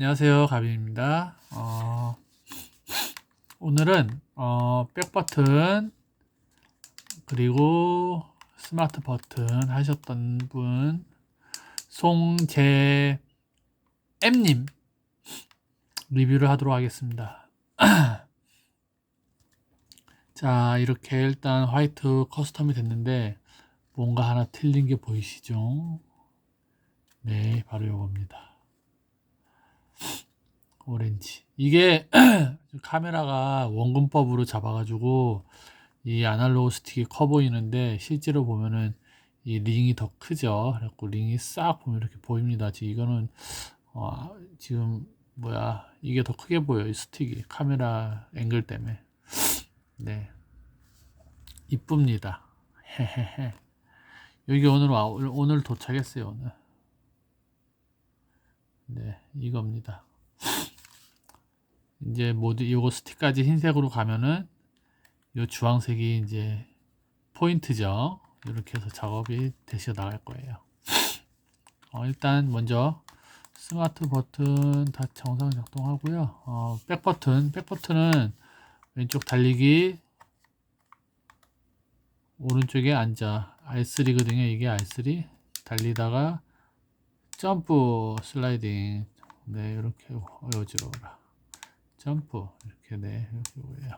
안녕하세요. 가빈입니다. 어, 오늘은 어, 백 버튼 그리고 스마트 버튼 하셨던 분 송재엠님 리뷰를 하도록 하겠습니다. 자, 이렇게 일단 화이트 커스텀이 됐는데 뭔가 하나 틀린 게 보이시죠? 네, 바로 이겁니다. 오렌지. 이게 카메라가 원근법으로 잡아가지고 이 아날로그 스틱이 커 보이는데 실제로 보면은 이 링이 더 크죠. 그래갖고 링이 싹 보면 이렇게 보입니다. 지금 이거는 어, 지금 뭐야 이게 더 크게 보여 이 스틱이 카메라 앵글 때문에 네 이쁩니다. 헤헤헤 여기 오늘 와 오늘 도착했어요 오늘. 네 이겁니다. 이제 모두 요거 스틱까지 흰색으로 가면은 요 주황색이 이제 포인트죠. 이렇게 해서 작업이 되셔 나갈 거예요. 어, 일단 먼저 스마트 버튼 다 정상 작동하고요. 어, 백 버튼, 백 버튼은 왼쪽 달리기 오른쪽에 앉아 R3거든요. 이게 R3 달리다가 점프 슬라이딩 네 이렇게 어지러워라. 점프 이렇게 네 이렇게 보여요.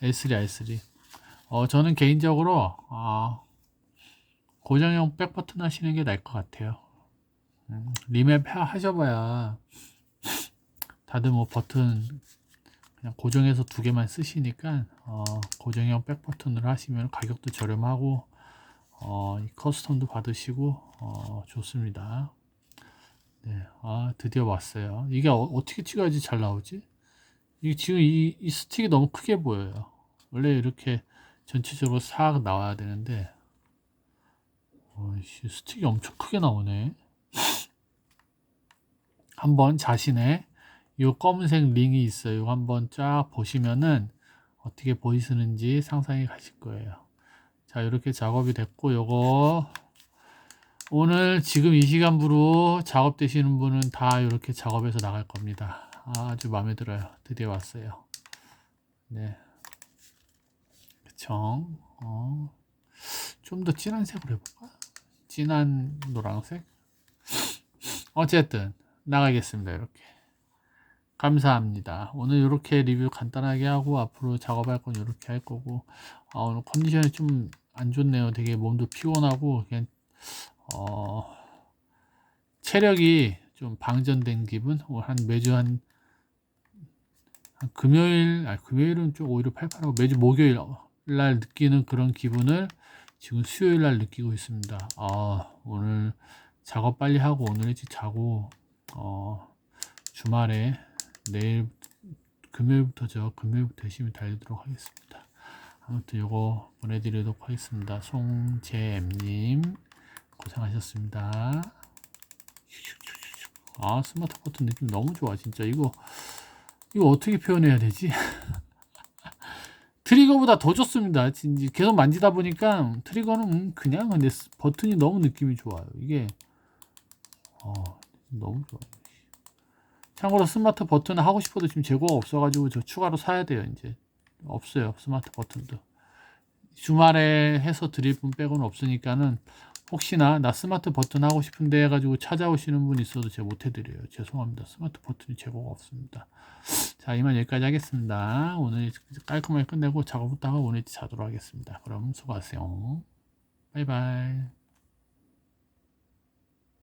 L3 R3 어 저는 개인적으로 어, 고정형 백 버튼 하시는 게 나을 것 같아요. 음, 리맵 하셔봐야 다들 뭐 버튼 그냥 고정해서 두 개만 쓰시니까 어, 고정형 백 버튼을 하시면 가격도 저렴하고 어, 커스텀도 받으시고 어, 좋습니다. 네, 아 드디어 왔어요. 이게 어, 떻게 찍어야지 잘 나오지? 이게 지금 이, 이 스틱이 너무 크게 보여요. 원래 이렇게 전체적으로 싹 나와야 되는데 어이씨, 스틱이 엄청 크게 나오네. 한번 자신의 이 검은색 링이 있어요. 한번 쫙 보시면은 어떻게 보이시는지 상상이 가실 거예요. 자, 이렇게 작업이 됐고, 요거 오늘 지금 이 시간부로 작업 되시는 분은 다 이렇게 작업해서 나갈 겁니다. 아주 마음에 들어요. 드디어 왔어요. 네. 그쵸. 어. 좀 더 진한 색으로 해볼까? 진한 노란색? 어쨌든, 나가겠습니다. 이렇게. 감사합니다. 오늘 이렇게 리뷰 간단하게 하고 앞으로 작업할 건 이렇게 할 거고 아, 오늘 컨디션이 좀 안 좋네요. 되게 몸도 피곤하고 그냥 어, 체력이 좀 방전된 기분? 한 매주 한, 한 금요일, 아 금요일은 좀 오히려 팔팔하고 매주 목요일 날 느끼는 그런 기분을 지금 수요일 날 느끼고 있습니다. 아, 오늘 작업 빨리 하고 오늘 일찍 자고, 어, 주말에 내일 금요일부터죠. 금요일부터 열심히 달리도록 하겠습니다. 아무튼 요거 보내드리도록 하겠습니다. 송재엠님. 고생하셨습니다. 아 스마트 버튼 느낌 너무 좋아 진짜 이거 이거 어떻게 표현해야 되지? 트리거보다 더 좋습니다. 계속 만지다 보니까 트리거는 그냥 근데 버튼이 너무 느낌이 좋아요. 이게 어 너무 좋아요. 참고로 스마트 버튼 하고 싶어도 지금 재고가 없어가지고 저 추가로 사야 돼요. 이제 없어요 스마트 버튼도 주말에 해서 드릴 분 빼고는 없으니까는 혹시나 나 스마트 버튼 하고 싶은데 해가지고 찾아오시는 분 있어도 제가 못 해드려요. 죄송합니다. 스마트 버튼이 재고가 없습니다. 자, 이만 여기까지 하겠습니다. 오늘 깔끔하게 끝내고 작업부터 하고 오늘 자도록 하겠습니다. 그럼 수고하세요. 바이바이.